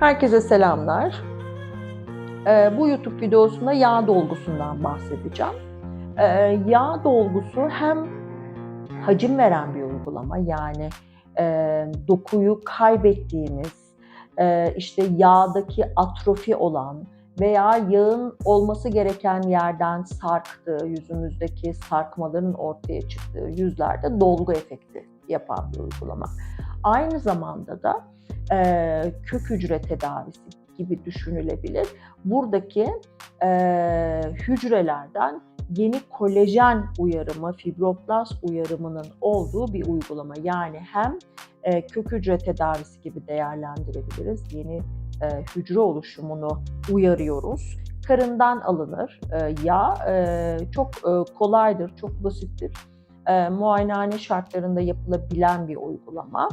Herkese selamlar. Ee, bu YouTube videosunda yağ dolgusundan bahsedeceğim. Ee, yağ dolgusu hem hacim veren bir uygulama yani e, dokuyu kaybettiğimiz, e, işte yağdaki atrofi olan veya yağın olması gereken yerden sarktığı, yüzümüzdeki sarkmaların ortaya çıktığı yüzlerde dolgu efekti yapan bir uygulama. Aynı zamanda da e, kök hücre tedavisi gibi düşünülebilir. Buradaki e, hücrelerden yeni kolajen uyarımı, fibroblast uyarımının olduğu bir uygulama. Yani hem e, kök hücre tedavisi gibi değerlendirebiliriz. Yeni e, hücre oluşumunu uyarıyoruz. Karından alınır e, yağ. E, çok e, kolaydır, çok basittir. E, muayenehane şartlarında yapılabilen bir uygulama.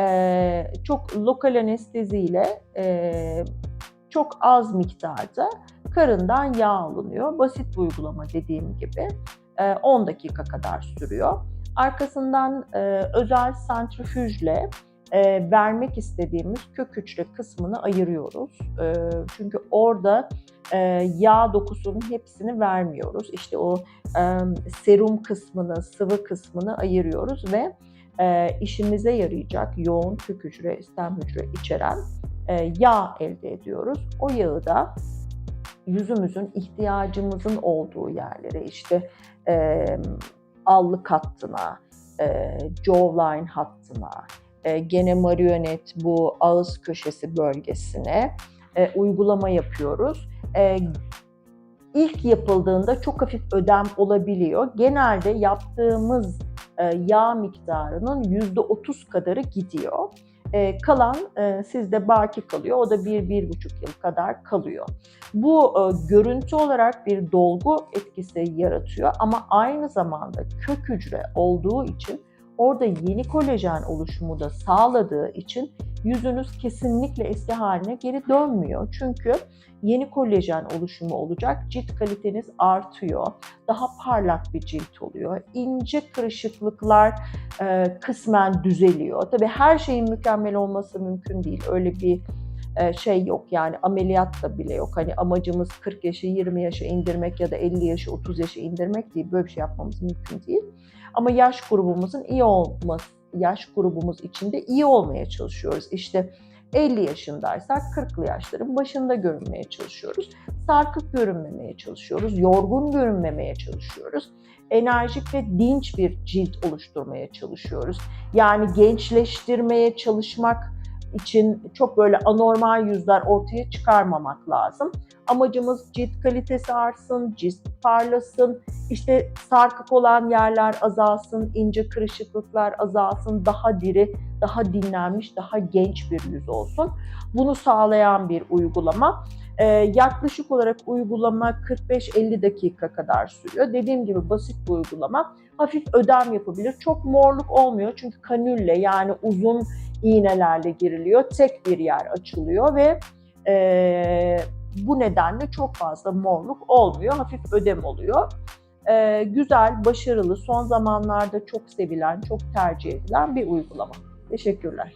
E, çok lokal anesteziyle e, çok az miktarda karından yağ alınıyor. Basit bir uygulama dediğim gibi. E, 10 dakika kadar sürüyor. Arkasından e, özel santrifüjle e, vermek istediğimiz kök hücre kısmını ayırıyoruz. E, çünkü orada e, yağ dokusunun hepsini vermiyoruz. İşte o e, serum kısmını, sıvı kısmını ayırıyoruz ve e, işimize yarayacak yoğun kök hücre, stem hücre içeren e, yağ elde ediyoruz. O yağı da yüzümüzün ihtiyacımızın olduğu yerlere işte e, allık hattına, e, jawline hattına, e, gene marionet bu ağız köşesi bölgesine e, uygulama yapıyoruz. E, ilk yapıldığında çok hafif ödem olabiliyor. Genelde yaptığımız yağ miktarının %30 kadarı gidiyor. E, kalan e, sizde baki kalıyor. O da 1-1,5 yıl kadar kalıyor. Bu e, görüntü olarak bir dolgu etkisi yaratıyor ama aynı zamanda kök hücre olduğu için orada yeni kolajen oluşumu da sağladığı için yüzünüz kesinlikle eski haline geri dönmüyor. Çünkü yeni kolajen oluşumu olacak, cilt kaliteniz artıyor, daha parlak bir cilt oluyor, ince kırışıklıklar e, kısmen düzeliyor. Tabii her şeyin mükemmel olması mümkün değil, öyle bir şey yok yani ameliyat da bile yok. Hani amacımız 40 yaşı 20 yaşa indirmek ya da 50 yaşı 30 yaşa indirmek değil, böyle bir şey yapmamız mümkün değil. Ama yaş grubumuzun iyi olması, yaş grubumuz içinde iyi olmaya çalışıyoruz. İşte 50 yaşındaysak 40'lı yaşların başında görünmeye çalışıyoruz. Sarkık görünmemeye çalışıyoruz, yorgun görünmemeye çalışıyoruz. Enerjik ve dinç bir cilt oluşturmaya çalışıyoruz. Yani gençleştirmeye çalışmak için çok böyle anormal yüzler ortaya çıkarmamak lazım. Amacımız cilt kalitesi artsın, cilt parlasın, işte sarkık olan yerler azalsın, ince kırışıklıklar azalsın, daha diri, daha dinlenmiş, daha genç bir yüz olsun. Bunu sağlayan bir uygulama. Ee, yaklaşık olarak uygulama 45-50 dakika kadar sürüyor. Dediğim gibi basit bir uygulama. Hafif ödem yapabilir. Çok morluk olmuyor çünkü kanülle yani uzun iğnelerle giriliyor. Tek bir yer açılıyor ve e, bu nedenle çok fazla morluk olmuyor. Hafif ödem oluyor. E, güzel, başarılı, son zamanlarda çok sevilen, çok tercih edilen bir uygulama. Teşekkürler.